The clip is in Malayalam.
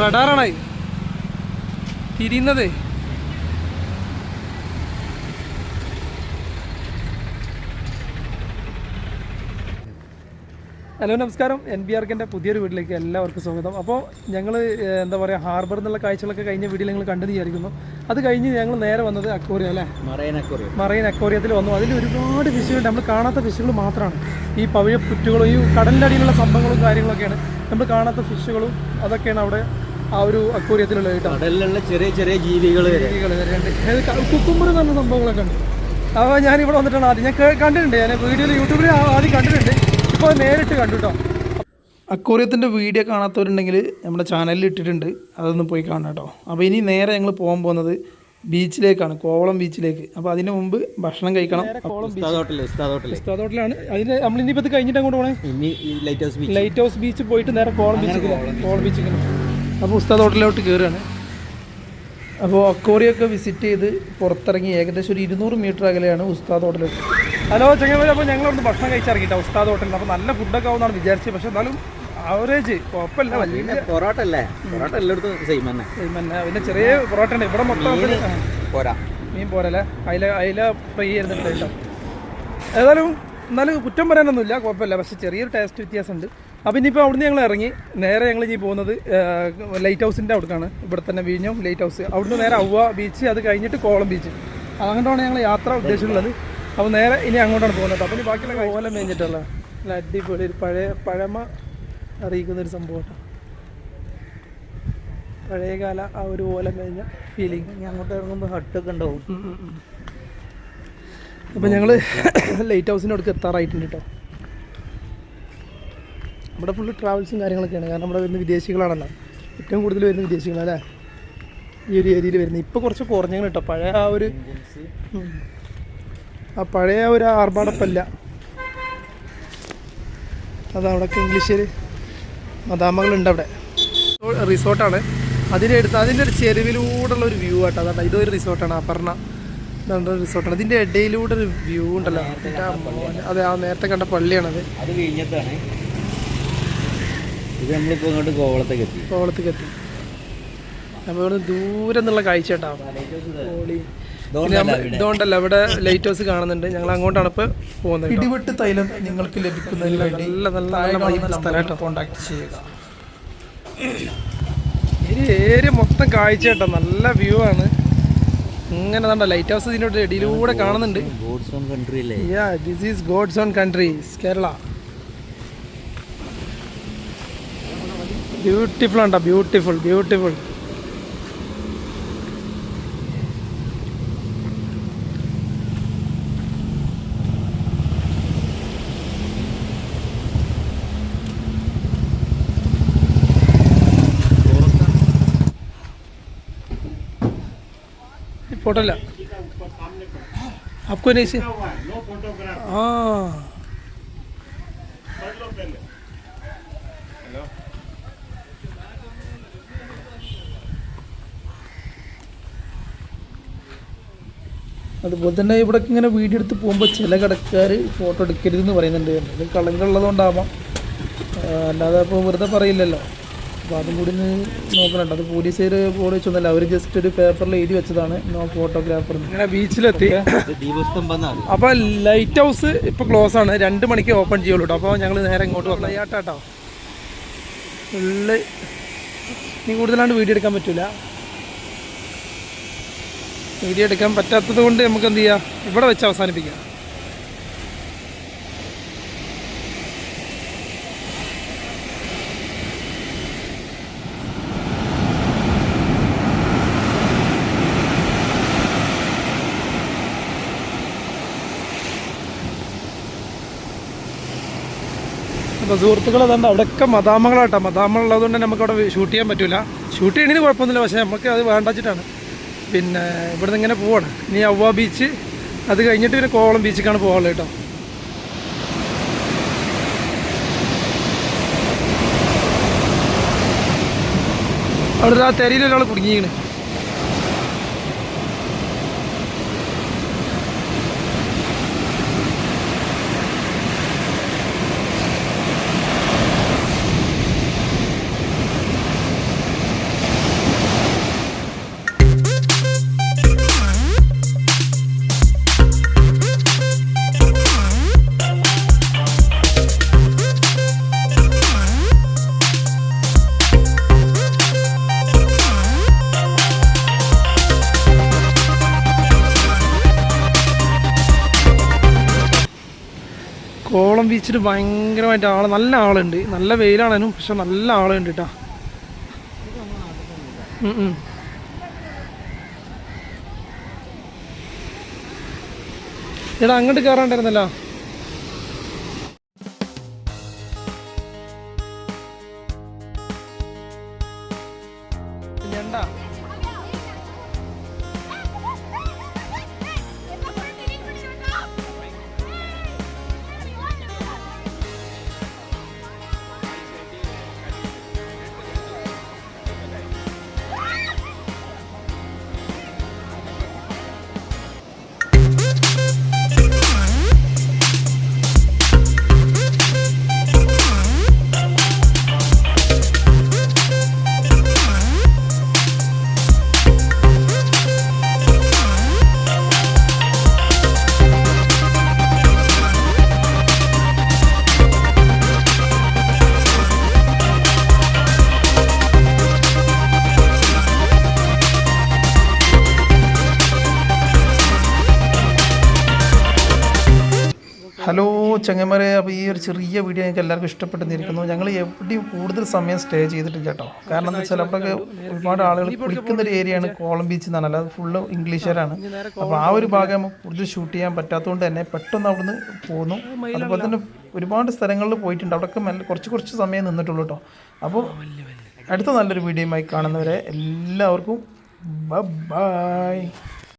റഡാറാണ് തിരിയുന്നത്. ഹലോ നമസ്കാരം. എൻ ബി ആർക്കിന്റെ പുതിയൊരു വീട്ടിലേക്ക് എല്ലാവർക്കും സ്വാഗതം. അപ്പോൾ ഞങ്ങൾ എന്താ പറയുക ഹാർബർ എന്നുള്ള കാഴ്ചകളൊക്കെ കഴിഞ്ഞ വീഡിയോയിൽ നിങ്ങൾ കണ്ടെന്ന് വിചാരിക്കുന്നു. അത് കഴിഞ്ഞ് ഞങ്ങൾ നേരെ വന്നത് അക്വോറിയ അല്ലേ? Marine Aequorea. മറൈൻ അക്വോറിയത്തിൽ വന്നു. അതിൽ ഒരുപാട് ഫിഷുകളുണ്ട് നമ്മൾ കാണാത്ത ഫിഷുകൾ മാത്രമാണ്. ഈ പവിഴ പുറ്റുകളും ഈ കടലിന്റെ അടിയിലുള്ള സംഭവങ്ങളും കാര്യങ്ങളൊക്കെയാണ്. നമ്മൾ കാണാത്ത ഫിഷുകളും അതൊക്കെയാണ് അവിടെ ആ ഒരു അക്വേറിയത്തിലുള്ള കേട്ടോ കടലിലുള്ള ചെറിയ ചെറിയ ജീവികൾ കുക്കുമ്പർ എന്ന് പറഞ്ഞ സംഭവങ്ങളൊക്കെ ഉണ്ട് അപ്പോൾ ഞാൻ ഇവിടെ വന്നിട്ടാണ് ആദ്യം. ഞാൻ കണ്ടിട്ടുണ്ട്. ഞാൻ വീഡിയോയിൽ യൂട്യൂബിൽ ആദ്യം കണ്ടിട്ടുണ്ട്. ഇപ്പോൾ നേരിട്ട് കണ്ടു കേട്ടോ അക്വോറിയത്തിന്റെ വീഡിയോ കാണാത്തവരുണ്ടെങ്കിൽ നമ്മുടെ ചാനലിൽ ഇട്ടിട്ടുണ്ട്. അതൊന്ന് പോയി കാണാം കേട്ടോ അപ്പോൾ ഇനി നേരെ ഞങ്ങൾ പോകാൻ പോകുന്നത് ബീച്ചിലേക്കാണ്. കോവളം ബീച്ചിലേക്ക്. അപ്പോൾ അതിന് മുമ്പ് ഭക്ഷണം കഴിക്കണം. കോവളം ഹോട്ടലാണ്. അതിന് നമ്മൾ ഇനിയിപ്പോൾ ഇത് കഴിഞ്ഞിട്ട് അങ്ങോട്ട് പോകണേ ഇനി light house beach light house beach പോയിട്ട് നേരെ കോളം ബീച്ചിലേക്ക് കോളം ബീച്ചിൽ അപ്പോൾ ഉസ്താദ് ഹോട്ടലിലോട്ട് കയറുകയാണ് അപ്പോൾ അക്കോറിയൊക്കെ വിസിറ്റ് ചെയ്ത് പുറത്തിറങ്ങി ഏകദേശം ഒരു ഇരുന്നൂറ് മീറ്റർ അകലെയാണ് ഉസ്താദ് ഹോട്ടൽ ഹലോ ചങ്ങന്മാർ അപ്പോൾ ഞങ്ങൾ അവിടുന്ന് ഭക്ഷണം കഴിച്ചിറങ്ങിയിട്ട് ഉസ്താദ് ഹോട്ടലിൽ അപ്പോൾ നല്ല ഫുഡൊക്കെ ആവുമെന്നാണ് വിചാരിച്ചത്. പക്ഷേ എന്നാലും ആവറേജ് കുഴപ്പമില്ല വലിയ പൊറോട്ട അല്ലേ? പൊറോട്ട എല്ലായിടത്തും സെയിം തന്നെ. പിന്നെ പിന്നെ ചെറിയ പൊറോട്ട ഉണ്ട്. ഇവിടെ മൊത്തം പോരാ. മീൻ പോരല്ലേ അയില അയില ഫ്രൈ കേട്ടോ ഏതായാലും എന്നാലും കുറ്റം പറയാനൊന്നുമില്ല. കുഴപ്പമില്ല. പക്ഷേ ചെറിയൊരു ടേസ്റ്റ് വ്യത്യാസമുണ്ട്. അപ്പോൾ ഇനിയിപ്പോൾ അവിടുന്ന് ഞങ്ങൾ ഇറങ്ങി. നേരെ ഞങ്ങൾ ഇനി പോകുന്നത് ലൈറ്റ് ഹൗസിന്റെ അവിടേക്കാണ്. ഇവിടെ തന്നെ വീഞ്ഞും ലൈറ്റ് ഹൗസ് അവിടുന്ന് നേരെ ഔവ ബീച്ച് അത് കഴിഞ്ഞിട്ട് കോളം ബീച്ച് അങ്ങോട്ടാണ് ഞങ്ങൾ യാത്ര ഉദ്ദേശിച്ചിട്ടുള്ളത്. അപ്പോൾ നേരെ ഇനി അങ്ങോട്ടാണ് പോകുന്നത്. അപ്പോൾ ഇനി ബാക്കിയുള്ള കോലം കഴിഞ്ഞിട്ടുള്ള നല്ല അടിപൊളി ഒരു പഴയ പഴമ അറിയിക്കുന്ന ഒരു സംഭവം കേട്ടോ. പഴയകാല ആ ഒരു ഓല മേഞ്ഞ ഫീലിംഗ് ഇനി അങ്ങോട്ട് ഇറങ്ങുമ്പോൾ ഹട്ടൊക്കെ ഉണ്ടാവും. അപ്പം ഞങ്ങൾ ലൈറ്റ് ഹൗസിന്റെ അടുത്ത് എത്താറായിട്ടുണ്ട് കേട്ടോ. ഇവിടെ ഫുള്ള് ട്രാവൽസും കാര്യങ്ങളൊക്കെയാണ്. കാരണം നമ്മുടെ വരുന്ന വിദേശികളാണല്ലോ. ഏറ്റവും കൂടുതൽ വരുന്ന വിദേശികളല്ലേ ഈ ഒരു ഏരിയയിൽ വരുന്നത്. ഇപ്പോൾ കുറച്ച് കുറഞ്ഞു കേട്ടോ പഴയ ആ ഒരു ആ പഴയ ഒരു ആർഭാടപ്പല്ല. അതാ അവിടെ ഇംഗ്ലീഷിൽ മദാമകളുണ്ട് അവിടെ. റിസോർട്ടാണ്. അതിന്റെ അടുത്ത് അതിന്റെ ഒരു ചെരുവിലൂടെയുള്ള ഒരു വ്യൂ ആട്ടോ. അതാണ് ഇതൊരു റിസോർട്ടാണ്. അപർണ. ഇതാണ് റിസോർട്ടാണ്. ഇതിന്റെ ഇടയിലൂടെ ഒരു വ്യൂ ഉണ്ടല്ലോ. അതെ ആ നേരത്തെ കണ്ട പള്ളിയാണത്. അത് കഴിഞ്ഞിട്ടാണ് ഇത് നമ്മളിപ്പോൾ ഇങ്ങോട്ട് കോവളത്തേക്ക് എത്തി. കോവളത്തേക്ക് എത്തി. അപ്പോൾ ഇവിടെ ദൂരെ നിന്നുള്ള കാഴ്ച ഇതുകൊണ്ടല്ല ഇവിടെ ലൈറ്റ് ഹൗസ് കാണുന്നുണ്ട്. ഞങ്ങൾ അങ്ങോട്ടാണ് ഇപ്പോൾ പോകുന്നത് ഇടിവെട്ട് തൈലം നിങ്ങൾക്ക് ലഭിക്കുന്നതിന് വേണ്ടി നല്ല നല്ല നല്ല സ്ഥലമായിട്ട് കോൺടാക്ട് ചെയ്യുക. ഈ ഏരിയ മൊത്തം കാഴ്ച കേട്ടോ. നല്ല വ്യൂ ആണ്. ഇങ്ങനെ കണ്ട ലൈറ്റ് ഹൗസ് ഇതിന്റെ ഇടയിലൂടെ കാണുന്നുണ്ട്. ഗോഡ്സ് ഓൺ കൺട്രി അല്ലേ yeah this is God's own country Kerala. Beautiful ഉണ്ടോ ബ്യൂട്ടിഫുൾ ബ്യൂട്ടിഫുൾ फोटो ला आपको नहीं से हाँ അതുപോലെ തന്നെ ഇവിടെ ഇങ്ങനെ വീഡിയോ എടുത്ത് പോകുമ്പോൾ ചില കടക്കാർ ഫോട്ടോ എടുക്കരുത് എന്ന് പറയുന്നുണ്ട് അത് കളങ്കുള്ളതുകൊണ്ടാവാം അല്ലാതെ ഇപ്പോൾ വെറുതെ പറയില്ലല്ലോ. അപ്പോൾ അതും കൂടി ഒന്ന് നോക്കണുണ്ട്. അത് പോലീസുകാർ പോളി വെച്ചൊന്നല്ല അവർ ജസ്റ്റ് ഒരു പേപ്പറിൽ എഴുതി വെച്ചതാണ് നോ. ഫോട്ടോഗ്രാഫർ ഇങ്ങനെ ബീച്ചിലെത്തി അപ്പോൾ ലൈറ്റ് ഹൗസ് ഇപ്പോൾ ക്ലോസ് ആണ്. രണ്ട് മണിക്ക് ഓപ്പൺ ചെയ്യുള്ളൂ കേട്ടോ അപ്പോൾ ഞങ്ങൾ നേരെ ഇങ്ങോട്ട് വന്നു കേട്ടോ ഫുള്ള് ഇനി കൂടുതലാണ്ട് വീഡിയോ എടുക്കാൻ പറ്റില്ല വീഡിയോ എടുക്കാൻ പറ്റാത്തത് കൊണ്ട് നമുക്ക് എന്ത് ചെയ്യാം? ഇവിടെ വെച്ച് അവസാനിപ്പിക്കാം. അപ്പോൾ സുഹൃത്തുക്കൾ അതുകൊണ്ട് അവിടെയൊക്കെ മതാമകളാട്ടോ മതാമകളുള്ളതുകൊണ്ട് നമുക്കവിടെ ഷൂട്ട് ചെയ്യാൻ പറ്റില്ല ഷൂട്ട് ചെയ്യണതിന് കുഴപ്പമൊന്നുമില്ല. പക്ഷേ നമുക്ക് അത് വേണ്ടച്ചിട്ടാണ്. പിന്നെ ഇവിടുന്ന് ഇങ്ങനെ പോവാണ്. ഇനി അവ്വ ബീച്ച് അത് കഴിഞ്ഞിട്ട് പിന്നെ കോവളം ബീച്ചിലേക്കാണ് പോകാനുള്ളത് കേട്ടോ. അവിടെ ആ തെരയിൽ ഒരാൾ കോളം ബീച്ചിൽ ഭയങ്കരമായിട്ട് ആൾ നല്ല ആളുണ്ട്. നല്ല വെയിലാണേനും പക്ഷെ നല്ല ആളുണ്ട് കേട്ടോ. എടാ അങ്ങോട്ട് കയറാണ്ടായിരുന്നല്ലോ ഞണ്ടാ ഹലോ ചെങ്ങന്മാരെ അപ്പോൾ ഈ ഒരു ചെറിയ വീഡിയോ ഞങ്ങൾക്ക് എല്ലാവർക്കും ഇഷ്ടപ്പെട്ടെന്നിരിക്കുന്നു. ഞങ്ങൾ എവിടെയും കൂടുതൽ സമയം സ്റ്റേ ചെയ്തിട്ടില്ല കേട്ടോ. കാരണം എന്താ വെച്ചാൽ അപ്പോഴൊക്കെ ഒരുപാട് ആളുകൾ കുളിക്കുന്ന ഒരു ഏരിയയാണ് കോളം ബീച്ച് എന്നാണ്. അല്ലാതെ ഫുള്ള് ഇംഗ്ലീഷുകാരാണ്. അപ്പോൾ ആ ഒരു ഭാഗം കൂടുതൽ ഷൂട്ട് ചെയ്യാൻ പറ്റാത്തതുകൊണ്ട് തന്നെ പെട്ടെന്ന് അവിടുന്ന് പോന്നു. അതുപോലെ തന്നെ ഒരുപാട് സ്ഥലങ്ങളിൽ പോയിട്ടുണ്ട്. അവിടെയൊക്കെ കുറച്ച് കുറച്ച് സമയം നിന്നിട്ടുള്ളൂ കേട്ടോ. അപ്പോൾ അടുത്ത നല്ലൊരു വീഡിയോയുമായി കാണുന്നവരെ എല്ലാവർക്കും ബൈ